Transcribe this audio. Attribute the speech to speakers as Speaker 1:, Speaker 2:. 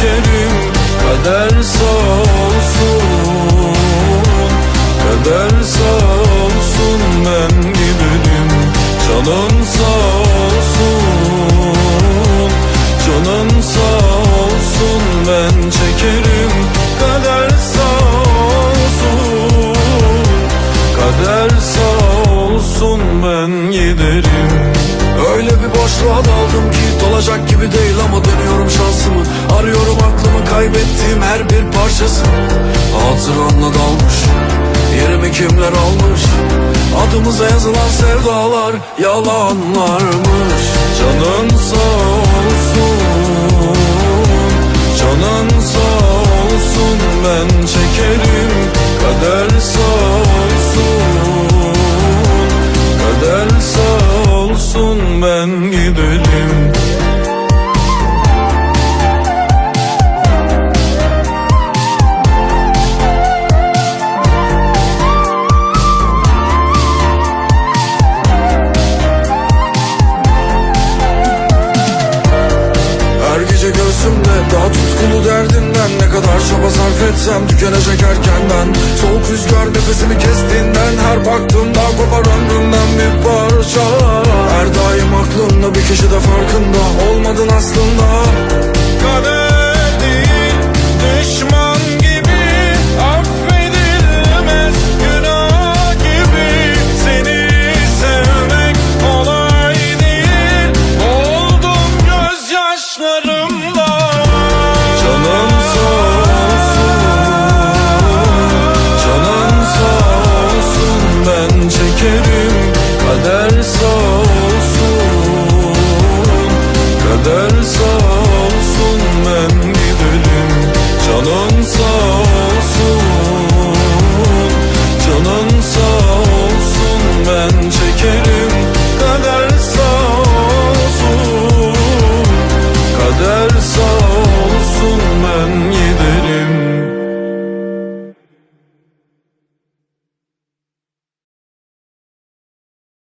Speaker 1: kerim Kader olsun. Kader olsun ben gibidim Canın sağ olsun. Canın sağ olsun ben çekerim. Kader sağ olsun. Kader sağ olsun ben giderim. Öyle bir boşluğa daldım ki dolacak gibi değil ama dönüyorum şansımı. Arıyorum aklımı kaybettiğim her bir parçası. Hatıranla dalmış Yerimi kimler almış? Adımıza yazılan sevdalar yalanlarmış. Canın sağ olsun Canın sağ olsun. Ben çekerim Kader sağ olsun. Kader sağ olsun ben giderim daha tutkulu derdinden Ne kadar çaba sarf etsem tükenecek erkenden Soğuk rüzgar nefesimi kestiğinden Her baktığımda kopar ömrümden bir parça. Her daim aklımda bir kişi de farkında Olmadın aslında çekerim. Kaderse